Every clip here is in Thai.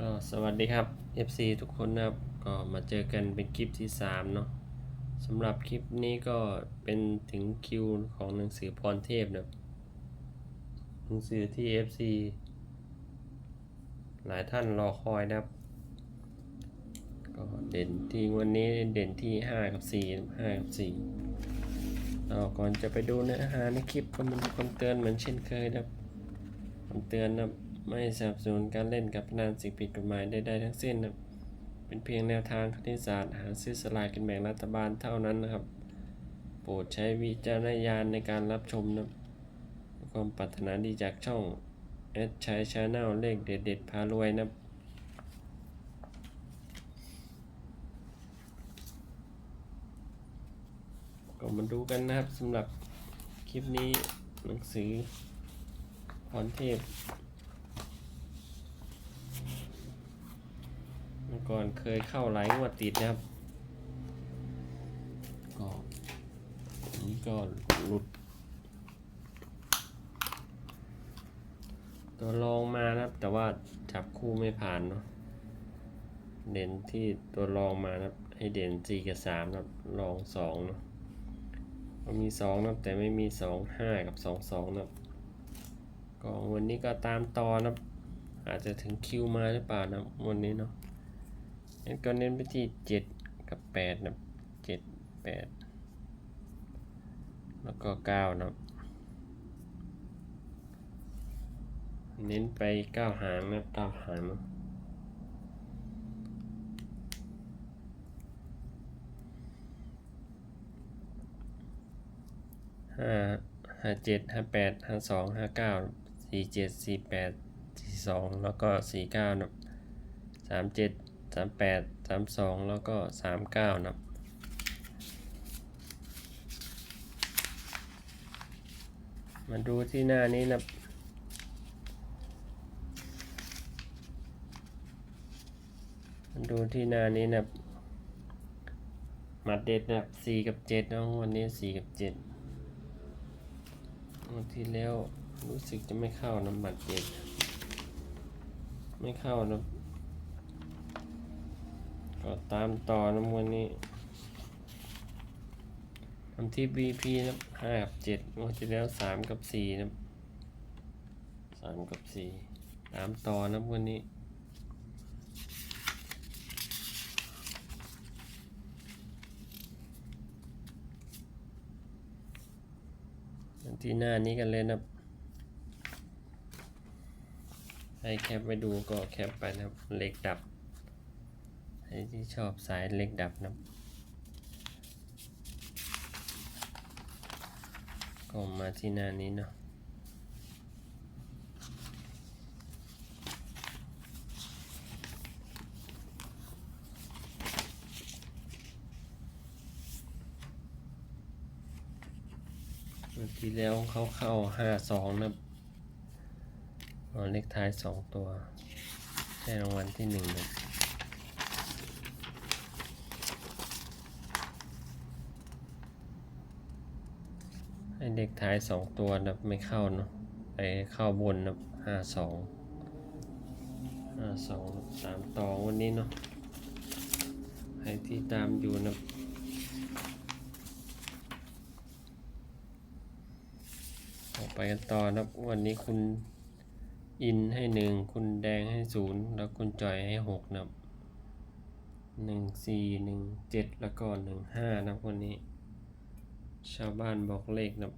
ก็สวัสดีครับ FC ทุกคนนะครับก็มาเจอกันเป็นคลิปที่ 3 เนาะสำหรับคลิปนี้ก็เป็นถึงคิวของหนังสือพรเทพนะครับหนังสือที่ FC หลายท่านรอคอยนะครับ ก็เด่นที่วันนี้เด่นที่ 5 กับ 4 5 กับ4เอาก่อนจะไปดูเนื้อหาในคลิปก็มีคนเตือนเหมือนเช่นเคยนะครับคำเตือนนะครับ ไม่สนับสนุนการเล่นกับพนันสิ่งผิดกฎหมายใดๆทั้งสิ้นนะเป็นเพียงแนวทางคณิตศาสตร์หาซื้อสลากกินแบ่งรัฐบาลเท่านั้นนะครับ โปรดใช้วิจารณญาณในการรับชมนะความปรารถนาดีจากช่องแอดใช้ชาแนลเลขเด็ดๆพารวยนะก็มาดูกันนะครับสำหรับคลิปนี้หนังสือพรเทพ เมื่อ ก่อนเคยเข้าหลายงวดติดนะครับ ก็อันนี้ก็หลุด ตัวรองมานะครับ แต่ว่าจับคู่ไม่ผ่านเนาะเด่นที่ตัวรองมานะครับให้เด่น4กับ3นะครับรอง2เนาะก็มี2นะครับแต่ไม่มี2 5กับ2 2นะครับก็วันนี้ก็ตามต่อนะครับอาจจะถึงคิวมาหรือเปล่านะครับวันนี้เนาะ งั้นก็เน้นไปที่เจ็ดกับแปดนะเจ็ดแปดแล้วก็เก้านะเน้นไปเก้าหางนะเก้าหางนะห้าห้าเจ็ดห้าแปดห้าสองห้าเก้าสี่เจ็ดสี่แปดสี่สองแล้วก็สี่เก้านะสามเจ็ด สามแปดสามสองแล้วก็สามเก้านะมาดูที่หน้านี้นะมาดูที่หน้านี้นะหมัดเด็ดนะสี่กับเจ็ดนะวันนี้สี่กับเจ็ดวันที่แล้วรู้สึกจะไม่เข้านะหมัดเด็ดไม่เข้านะ ก็ตามต่อนะวันนี้ทำที่ BP นะห้ากับเจ็ดงวดที่แล้วสามกับสี่นะสามกับสี่ตามต่อนะวันนี้ที่หน้านี้กันเลยนะให้แคปไปดูก็แคปไปนะครับ เล็กดับ ที่ชอบสายเล็กดับนะก็มาที่หน้านี้เนาะเมื่อที่แล้วเขาเข้าห้าสองนะเอาเลขท้ายสองตัวใช่รางวัลที่หนึ่งนะใเด็กท้ายสองตัวนะไม่เข้าเนาะไปเข้าบนนะห้าสองห้าสองสามตองวันนี้เนาะใครที่ตามอยู่นะออกไปกันต่อนะวันนี้คุณอินให้หนึ่งคุณแดงให้ศูนย์แล้วคุณจอยให้หกนะหนึ่งสี่หนึ่งเจ็ดแล้วก็หนึ่งห้านะวันนี้ ชาวบ้านบอกเลขนะ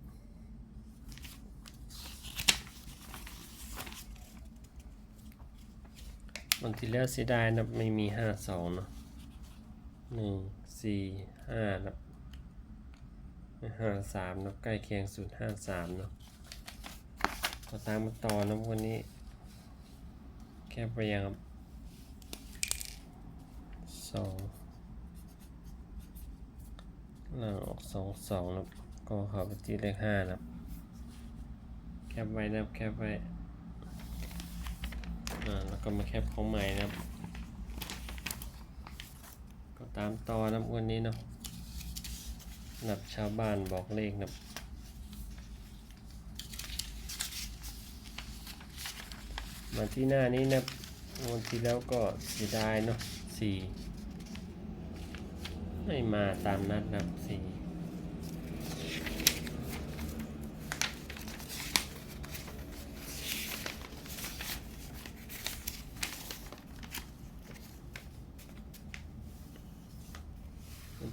วันที่แล้วเสียดายนะไม่มีห้าสองเนาะหนึ่งสี่ห้านะห้าสามนะใกล้เคียงสุดห้าสามเนาะก็ตามมาต่อนะวันนี้ แค่ไปยังครับสอง ล่างออกสองสองแล้วก็เข้าไปที่เลขห้านะแคปไว้นะแคปไว้อ่าแล้วก็มาแคปของใหม่นะครับก็ตามต่อนะวันนี้เนาะนับชาวบ้านบอกเลขนะมาที่หน้านี้นะวันที่แล้วก็เสียดายเนาะสี่ ไม่มาตามนัดนับสี่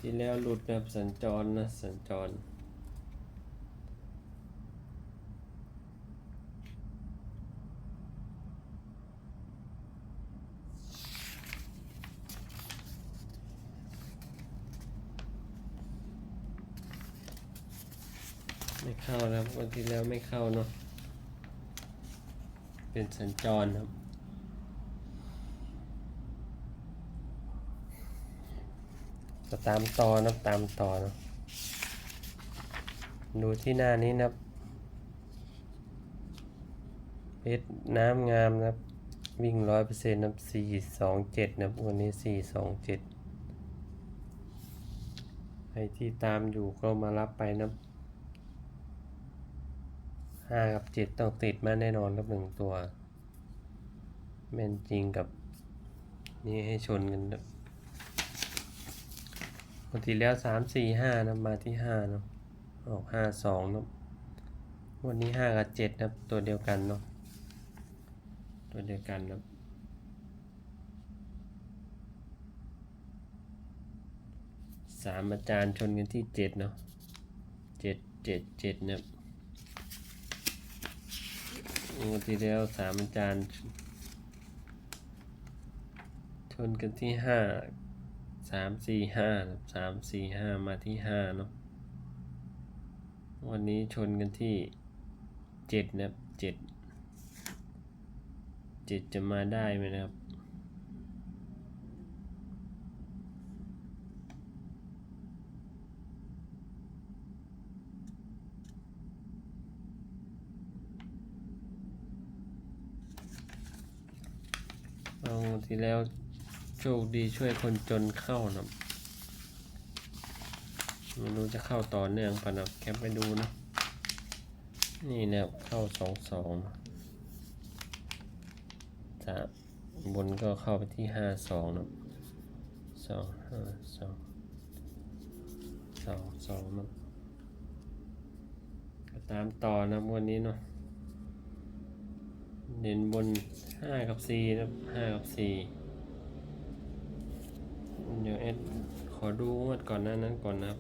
ที่แล้วหลุดนะครับสัญจรนะสัญจร ไม่เข้านะครับ วันที่แล้วไม่เข้าเนาะ เป็นสัญจรครับก็ตามต่อนะตามต่อนะดูที่หน้านี้นะเพชรน้ำงามนะวิ่งร้อยเปอร์เซ็นต์นะสี่สองเจ็ดนะวันนี้สี่สองเจ็ดใครที่ตามอยู่ก็มารับไปนะ ห้ากับเจ็ดต้องติดมาแน่นอนครับหนึ่งตัวแม่นจริงกับ นี่ให้ชนกันปกติแล้วสามสี่ห้านะมาที่ห้าเนาะออกห้าสองเนาะวันนี้ห้ากับเจ็ดนะตัวเดียวกันเนาะตัวเดียวกันนะสามอาจารย์ชนกันที่เจ็ดเนาะเจ็ดเจ็ดเจ็ดเนี่ย งวดที่แล้วสามอาจารย์ ชนกันที่ห้าสามสี่ห้าสามสี่ห้ามาที่ห้าเนาะวันนี้ชนกันที่เจ็ดนะเจ็ดเจ็ดจะมาได้ไหมนะครับ เอาทีแล้วโชคดีช่วยคนจนเข้านะไม่รู้จะเข้าต่อเนื่องปะนะแคปไปดูนะ นี่นะเข้าสองสองจะบนก็เข้าไปที่ห้าสองนะสองห้าสองสองสองนะตามต่อนะวันนี้เนาะ เด่นบนห้ากับสี่นะครับห้ากับสี่เดี๋ยวเอสขอดูงวดก่อนหน้านั้นก่อนนะครับ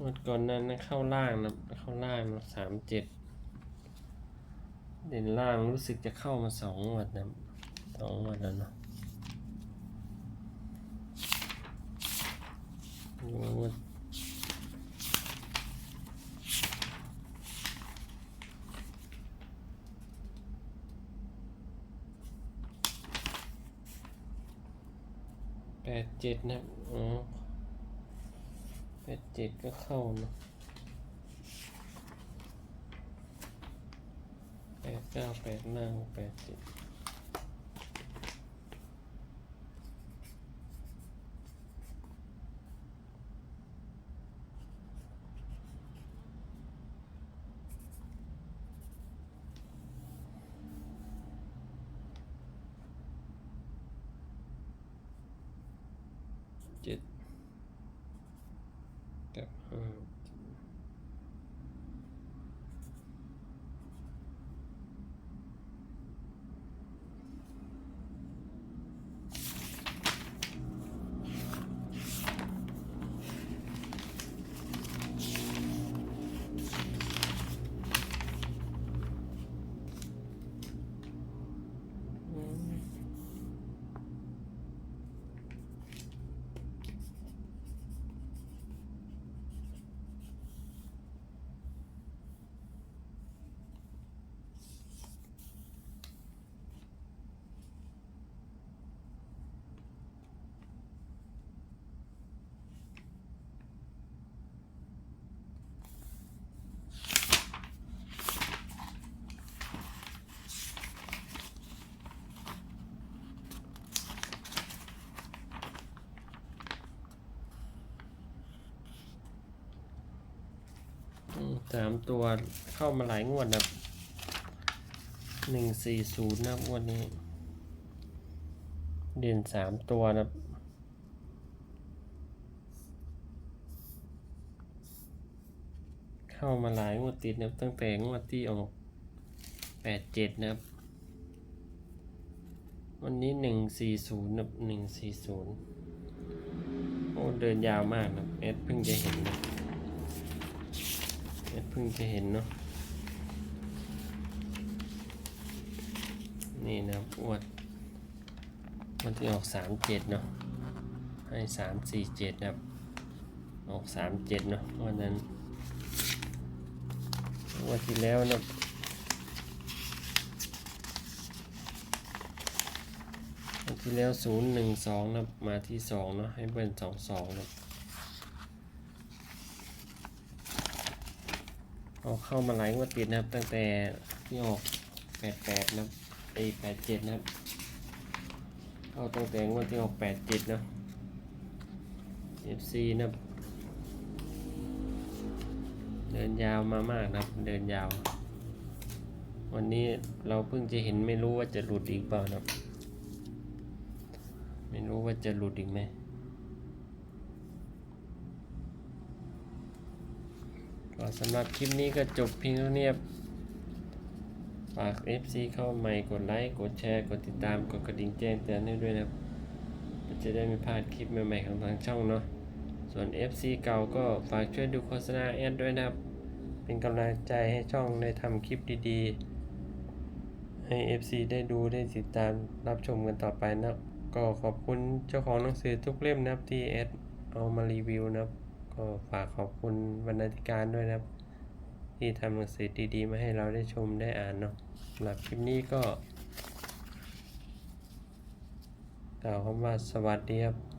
งวดก่อนนั้นนะเข้าล่างนะเข้าล่างนะสามเจ็ดเด่นล่างรู้สึกจะเข้ามาสองงวดนะสองงวดแล้วเนาะงวดแปดเจ็ดนะอ๋อ แปดเจ็ดก็เข้านะแปดเก้าแปดหน้าแปดเจ็ดเจ็ด กั สามตัวเข้ามาหลายงวดนับหนึ่งสี่ศูนย์นะครับงวดนี้ เด่นสามตัวนะเข้ามาหลายงวดติดนะตั้งแต่งวดที่ออกแปดเจ็ดนะครับ วันนี้หนึ่งสี่ศูนย์นะหนึ่งสี่ศูนย์โอ้เดินยาวมากนะเอสเพิ่งจะเห็นนะ เพิ่งจะเห็นเนาะนี่นะอวดวันที่ออกสามเจ็ดเนาะให้สามสี่เจ็ดนะครับออกสามเจ็ดเนาะวันนั้นวันที่แล้วนะวันที่แล้วศูนย์หนึ่งสองนะมาที่สองเนาะให้เบิ้ลสองสองนะ เอาเข้ามาหลายงวดติดนะครับ ตั้งแต่ที่ออกแปดแปดนะไอแปดเจ็ดนะครับเข้าตั้งแต่งวดที่ออกแปดเจ็ดนะ FC นะเดินยาวมามากนะครับ เดินยาว วันนี้เราเพิ่งจะเห็นไม่รู้ว่าจะหลุดอีกเปล่านะครับ ไม่รู้ว่าจะหลุดอีกไหม ก็สำหรับคลิปนี้ก็จบเพียงเท่านี้ฝาก FC เข้าใหม่กดไลค์ กดแชร์ กดติดตาม กดกระดิ่งแจ้งเตือนให้ด้วยนะครับ จะได้ไม่พลาดคลิปใหม่ๆของทางช่องเนาะ ส่วน FC เก่าก็ฝากช่วยดูโฆษณาแอดด้วยนะครับ เป็นกำลังใจให้ช่องได้ทำคลิปดีๆ ให้ FC ได้ดูได้ติดตามรับชมกันต่อไปนะ ก็ขอบคุณเจ้าของหนังสือทุกเล่มนะครับที่แอดเอามารีวิวนะครับ ก็ฝากขอบคุณบรรณาธิการด้วยนะครับ ที่ทำหนังสือดีๆ มาให้เราได้ชมได้อ่านเนาะสำหรับคลิปนี้ก็กล่าวคำว่าสวัสดีครับ